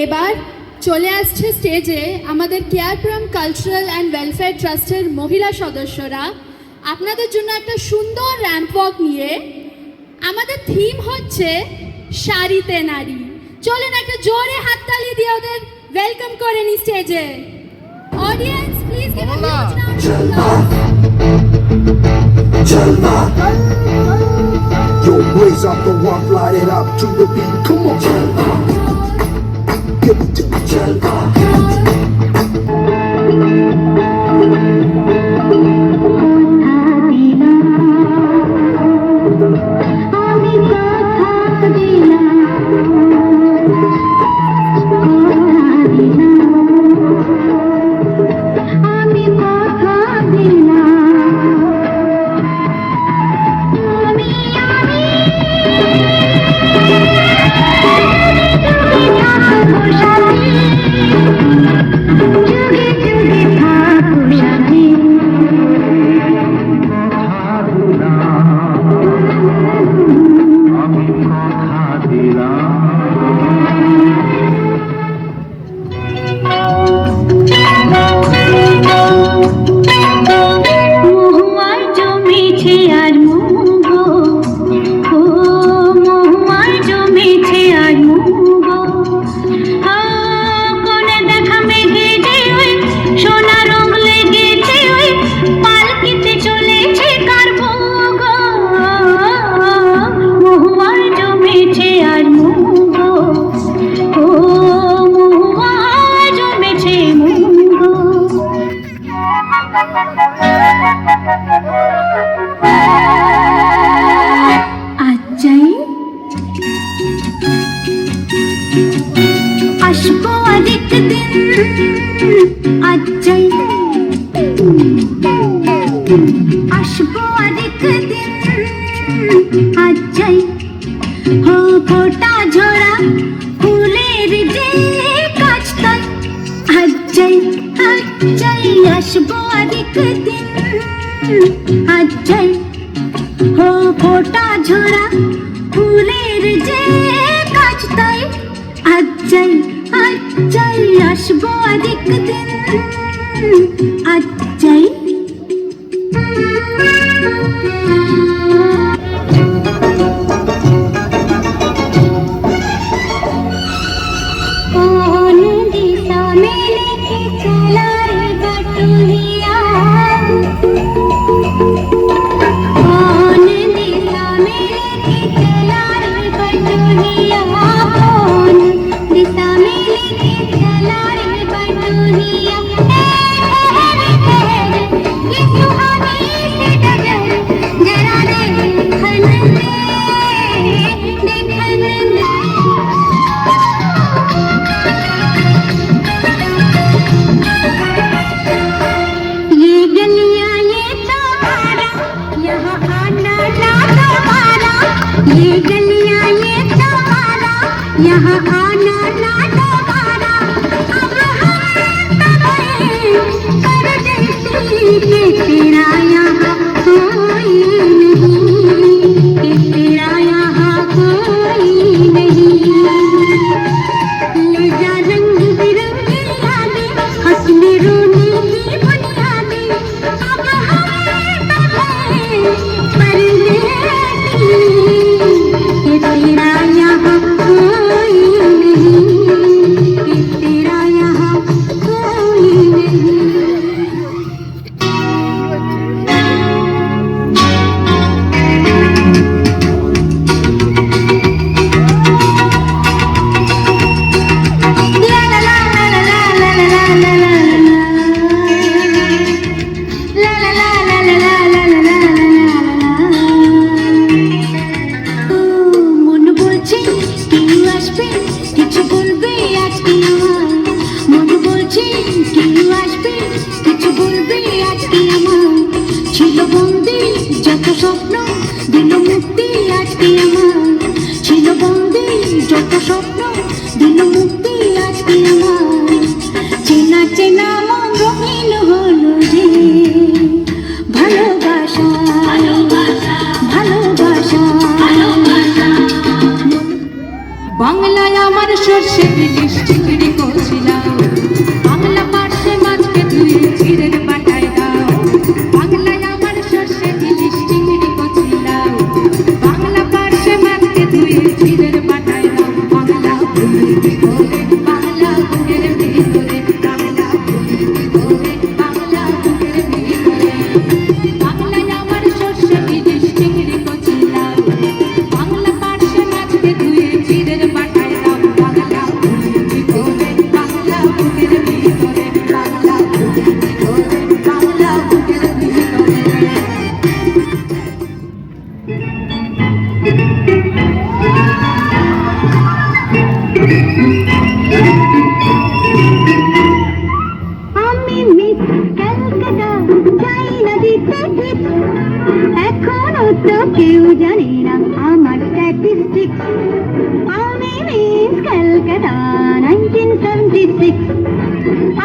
এবার চলে আসছে স্টেজে আমাদের কেয়ারপ্রাম কালচারাল অ্যান্ড ওয়েলফেয়ার ট্রাস্টের মহিলা সদস্যরা। আপনাদের জন্য একটা সুন্দর র্যাম্প ওয়াক নিয়ে আমাদের থিম হচ্ছে শাড়িতে নারী। চলেন একটা জোরে হাততালি দিয়ে ওদের ওয়েলকাম করে নি স্টেজে audience please give a. Yo, blaze up the walk, light it up to the beat. Come on, Bye. আসব আরেক দিন আচ্ছাই হো ফোটা ঝরা ফুলের যে কাজটাই আচ্ছাই আচ্ছাই, আসব আরেক দিন আচ্ছাই হো ফোটা ঝরা ফুলের যে কাজ তাই আজ্জাই আজ্জাই আসব আরেক দিন আজ্জাই Thank you. ये गलियाँ ये तुम्हारा यहाँ आना ना দিল মুক্তি আজকে আমার? ছিল বন্দি যত স্বপ্ন, দিল মুক্তি আজকে আমার? চেনা চেনা মন রঙিন হলো রে ভালোবাসা ভালোবাসা। বাংলায় আমার সর্ষে ইলিশ চিংড়ি না আমার স্ট্যাটিস্টিক্স আমি miss Calcutta nineteen seventy six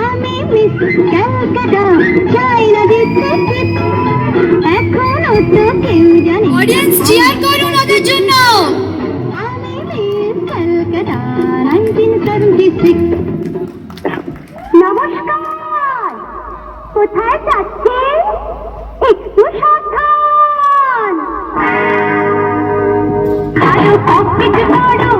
আমি মিস ক্যালকাটা চাই না দিতে তো কেউ জানে অডিয়েন্স চেয়ার করুন ওদের জন্য আমি মিস ক্যালকাটা নাইনটিন নমস্কার কোথায় যাচ্ছ छोटो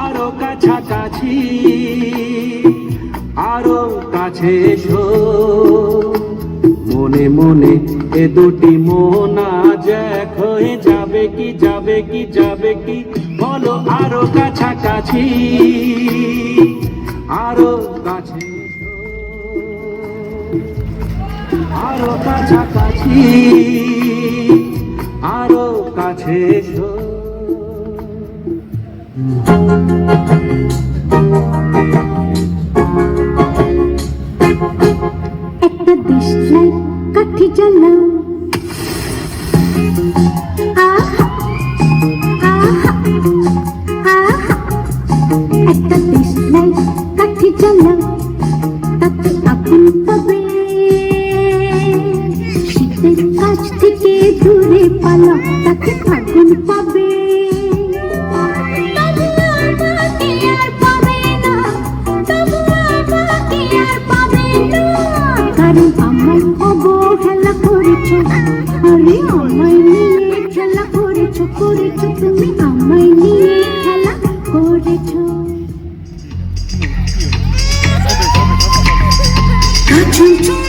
আরও কাছাকাছি, আরও কাছে এসো। মনে মনে এ দুটি মোনা জ্যাক হয়ে যাবে কি যাবে কি যাবে কি? বলো আরও কাছাকাছি, আরও কাছে আরও কাছাকাছি, আরও কাছে এসো। Good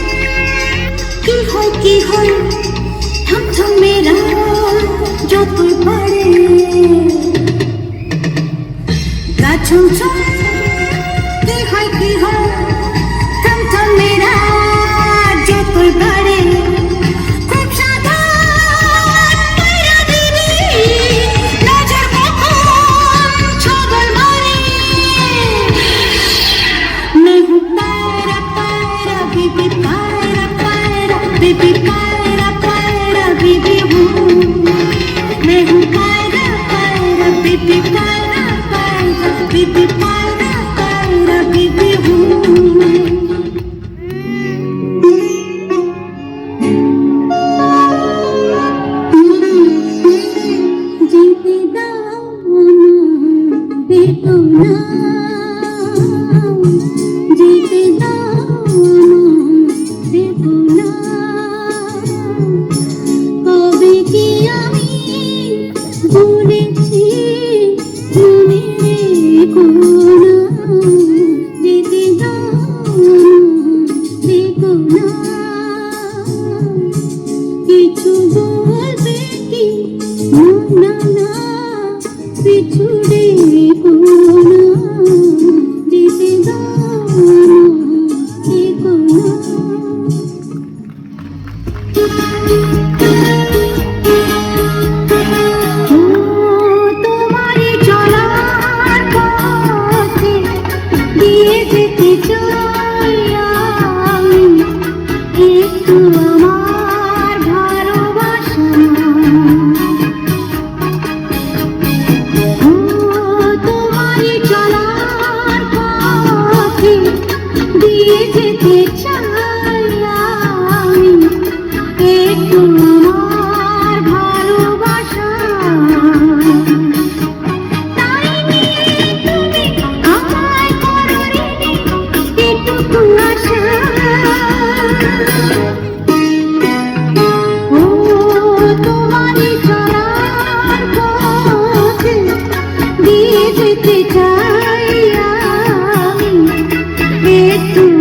একটু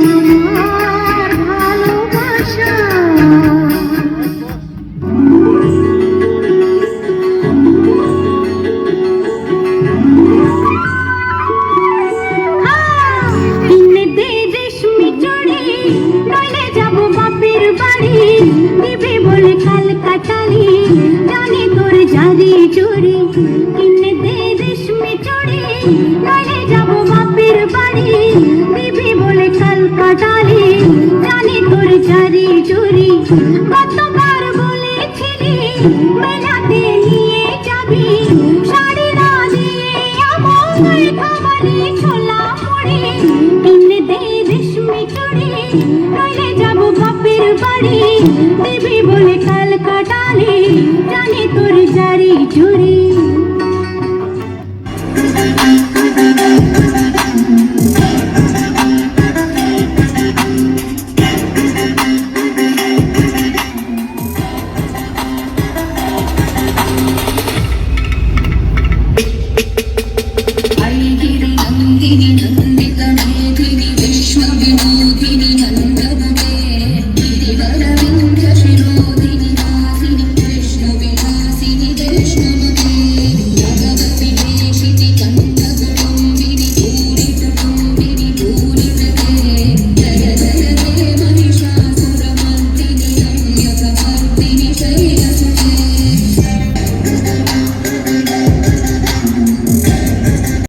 চুরি